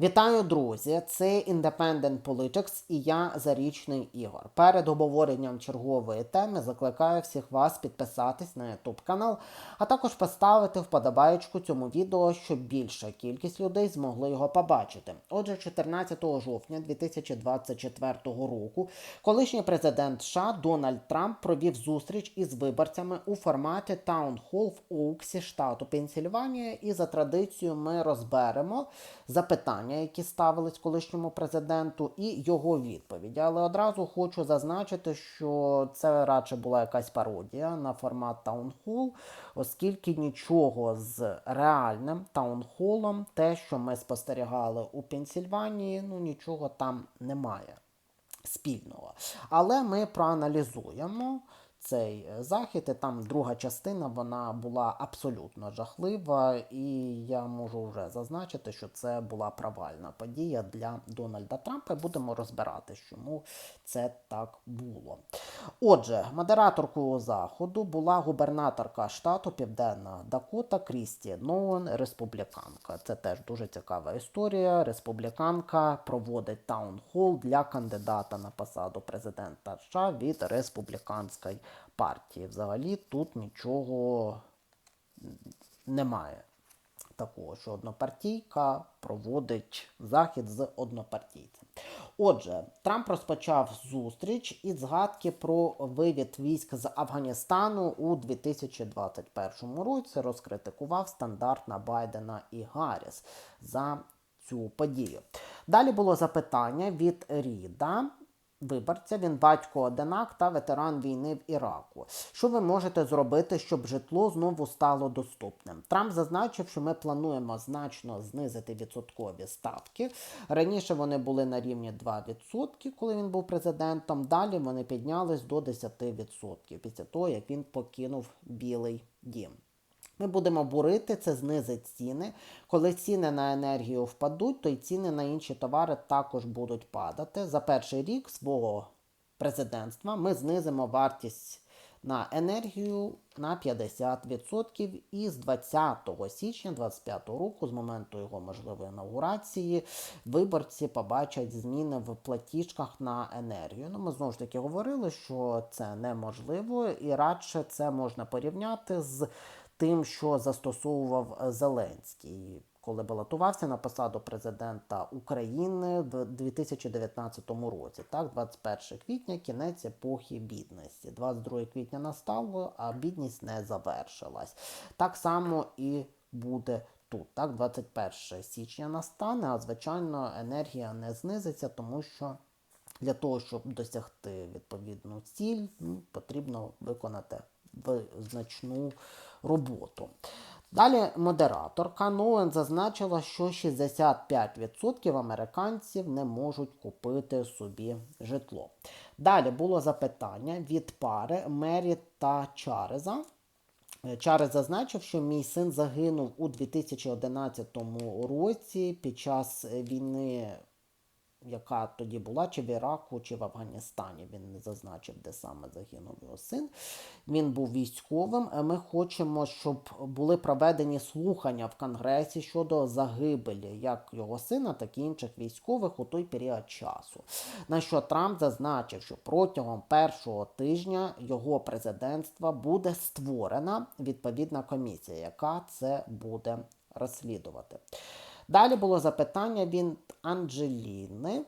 Вітаю, друзі! Це Independent Politics і я Зарічний Ігор. Перед обговоренням чергової теми закликаю всіх вас підписатись на YouTube канал, а також поставити вподобаєчку цьому відео, щоб більша кількість людей змогли його побачити. Отже, 14 жовтня 2024 року колишній президент США Дональд Трамп провів зустріч із виборцями у форматі Town Hall в Оуксі, штату Пенсільванія. І за традицією ми розберемо запитання, які ставились колишньому президенту, і його відповіді. Але одразу хочу зазначити, що це радше була якась пародія на формат таунхол, оскільки нічого з реальним таунхолом, те, що ми спостерігали у Пенсільванії, ну нічого там немає спільного. Але ми проаналізуємо цей е, захід, і там друга частина вона була абсолютно жахлива, і я можу вже зазначити, що це була провальна подія для Дональда Трампа. Будемо розбирати, чому це так було. Отже, модераторкою заходу була губернаторка штату Південна Дакота Крісті Ноуен, республіканка. Це теж дуже цікава історія. Республіканка проводить таунхол для кандидата на посаду президента США від республіканської партії. Взагалі тут нічого немає. Такого, що однопартійка проводить захід з однопартійцем. Отже, Трамп розпочав зустріч із згадки про вивід військ з Афганістану у 2021 році. Розкритикував стандарт на Байдена і Гарріс за цю подію. Далі було запитання від Ріда виборця, він батько одинак та ветеран війни в Іраку. Що ви можете зробити, щоб житло знову стало доступним? Трамп зазначив, що ми плануємо значно знизити відсоткові ставки. Раніше вони були на рівні 2%, коли він був президентом. Далі вони піднялись до 10% після того, як він покинув Білий Дім. Ми будемо бурити, це знизить ціни. Коли ціни на енергію впадуть, то й ціни на інші товари також будуть падати. За перший рік свого президентства ми знизимо вартість на енергію на 50% і з 20 січня 2025 року, з моменту його можливої інаугурації, виборці побачать зміни в платіжках на енергію. Ну, Ми знову ж таки говорили, що це неможливо, і радше це можна порівняти з тим, що застосовував Зеленський, коли балотувався на посаду президента України в 2019 році. Так, 21 квітня, кінець епохи бідності. 22 квітня настало, а бідність не завершилась. Так само і буде. Тут так, 21 січня настане, а звичайно, енергія не знизиться, тому що для того, щоб досягти відповідну ціль, ну, потрібно виконати значну роботу. Далі модераторка Ноен зазначила, що 65% американців не можуть купити собі житло. Далі було запитання від пари Мері та Чареза. Чарез зазначив, що мій син загинув у 2011 році під час війни яка тоді була, чи в Іраку, чи в Афганістані. Він не зазначив, де саме загинув його син. Він був військовим. Ми хочемо, щоб були проведені слухання в Конгресі щодо загибелі як його сина, так і інших військових у той період часу. На що Трамп зазначив, що протягом першого тижня його президентства буде створена відповідна комісія, яка це буде розслідувати. Далі було запитання від Анджеліни.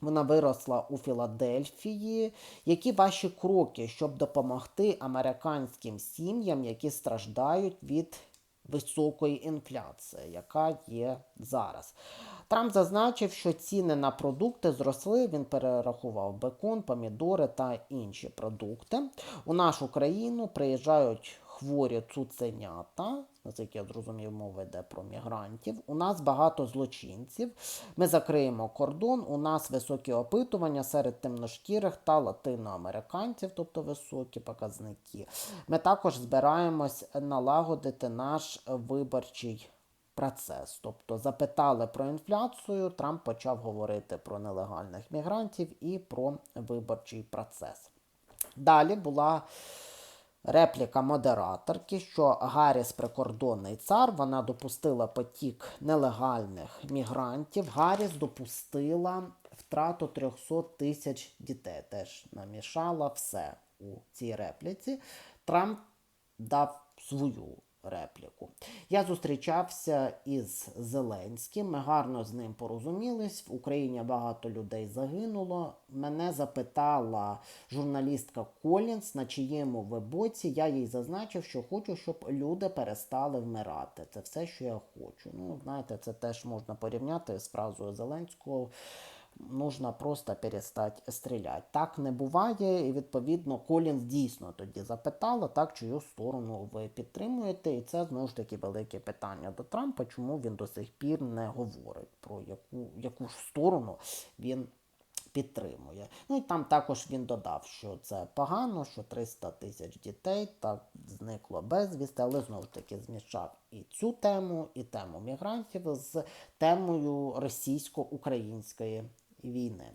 Вона виросла у Філадельфії. Які ваші кроки, щоб допомогти американським сім'ям, які страждають від високої інфляції, яка є зараз? Трамп зазначив, що ціни на продукти зросли. Він перерахував бекон, помідори та інші продукти. У нашу країну приїжджають хворі цуценята, наскільки я зрозумів, мова йде про мігрантів. У нас багато злочинців. Ми закриємо кордон, у нас високі опитування серед темношкірих та латиноамериканців, тобто високі показники. Ми також збираємось налагодити наш виборчий. Процес, тобто запитали про інфляцію, Трамп почав говорити про нелегальних мігрантів і про виборчий процес. Далі була Репліка модераторки, що Гарріс прикордонний цар, вона допустила потік нелегальних мігрантів. Гарріс допустила втрату 300 тисяч дітей. Теж намішала все у цій репліці. Трамп дав свою репліку. Я зустрічався із Зеленським. Ми гарно з ним порозумілись. В Україні багато людей загинуло. Мене запитала журналістка Колінс, на чиєму ви боці. Я їй зазначив, що хочу, щоб люди перестали вмирати. Це все, що я хочу. Ну, знаєте, це теж можна порівняти з фразою Зеленського. Нужно просто перестати стріляти. Так не буває, і відповідно Колінс дійсно тоді запитала, так чию сторону ви підтримуєте. І це знову ж таки велике питання до Трампа, чому він до сих пір не говорить про яку, яку ж сторону він підтримує. Ну і там також він додав, що це погано, що 300 тисяч дітей так зникло безвісти, але знову ж таки змішав і цю тему, і тему мігрантів з темою російсько-української війни.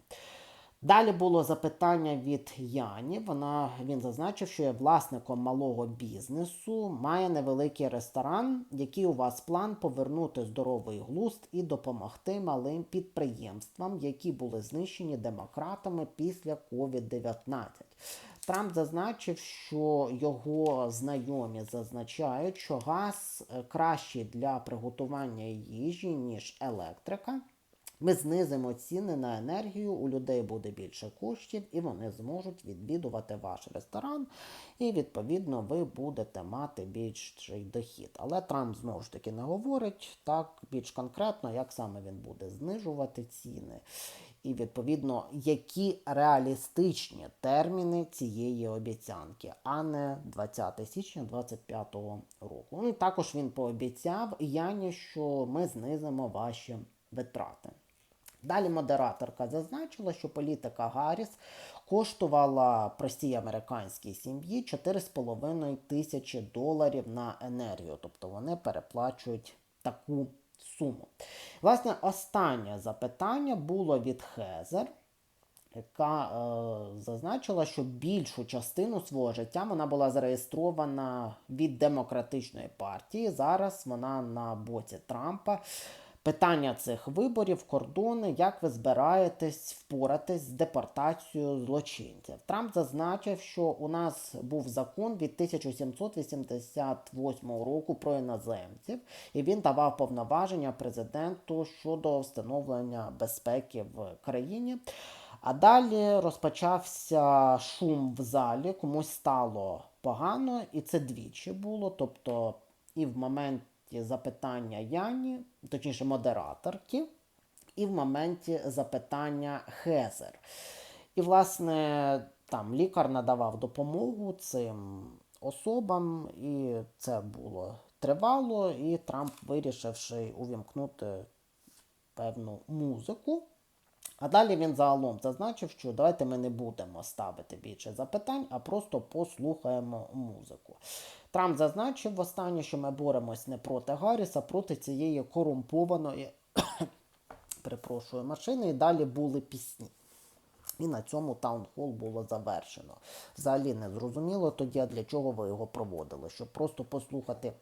Далі було запитання від Яні. Вона він зазначив, що є власником малого бізнесу, має невеликий ресторан. Який у вас план повернути здоровий глузд і допомогти малим підприємствам, які були знищені демократами після COVID-19? Трамп зазначив, що його знайомі зазначають, що газ е, кращий для приготування їжі, ніж електрика. Ми знизимо ціни на енергію, у людей буде більше коштів, і вони зможуть відвідувати ваш ресторан, і відповідно ви будете мати більший дохід. Але Трамп знову ж таки не говорить так більш конкретно, як саме він буде знижувати ціни. І відповідно, які реалістичні терміни цієї обіцянки, а не 20 січня 2025 року. Ну також він пообіцяв Яні, що ми знизимо ваші витрати. Далі модераторка зазначила, що політика Гарріс коштувала простій американській сім'ї 4,5 тисячі доларів на енергію, тобто вони переплачують таку суму. Власне, останнє запитання було від Хезер. Яка е, зазначила, що більшу частину свого життя вона була зареєстрована від демократичної партії. Зараз вона на боці Трампа. Питання цих виборів, кордони, як ви збираєтесь впоратись з депортацією злочинців? Трамп зазначив, що у нас був закон від 1788 року про іноземців, і він давав повноваження президенту щодо встановлення безпеки в країні. А далі розпочався шум в залі, комусь стало погано, і це двічі було. Тобто, і в момент запитання Яні, точніше модераторки, і в моменті запитання Хезер. І, власне, там лікар надавав допомогу цим особам, і це було тривало, і Трамп, вирішивши увімкнути певну музику. А далі він загалом зазначив, що давайте ми не будемо ставити більше запитань, а просто послухаємо музику. Трамп зазначив останнє, що ми боремось не проти Гарріса, а проти цієї корумпованої перепрошую, машини. І далі були пісні. І на цьому таунхол було завершено. Взагалі не зрозуміло тоді, для чого ви його проводили, щоб просто послухати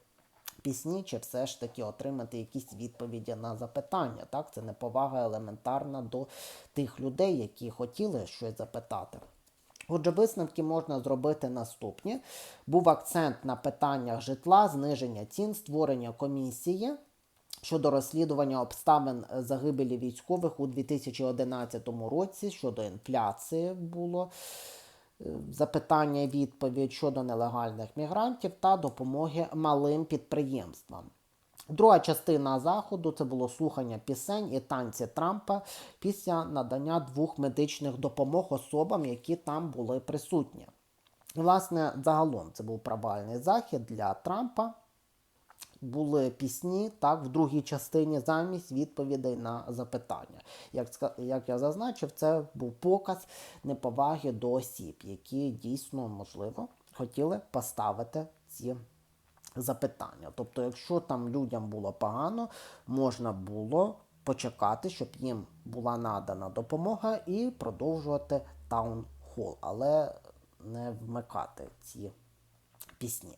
пісні, чи все ж таки отримати якісь відповіді на запитання. Так, Це неповага елементарна до тих людей, які хотіли щось запитати. Отже, висновки можна зробити наступні. Був акцент на питаннях житла, зниження цін, створення комісії щодо розслідування обставин загибелі військових у 2011 році, щодо інфляції було е, запитання і відповідь щодо нелегальних мігрантів та допомоги малим підприємствам. Друга частина заходу це було слухання пісень і танці Трампа після надання двох медичних допомог особам, які там були присутні. Власне, загалом це був провальний захід для Трампа. Були пісні так, в другій частині замість відповідей на запитання. Як як я зазначив, це був показ неповаги до осіб, які дійсно, можливо, хотіли поставити ці запитання. Тобто, якщо там людям було погано, можна було почекати, щоб їм була надана допомога і продовжувати таунхол, але не вмикати ці пісні.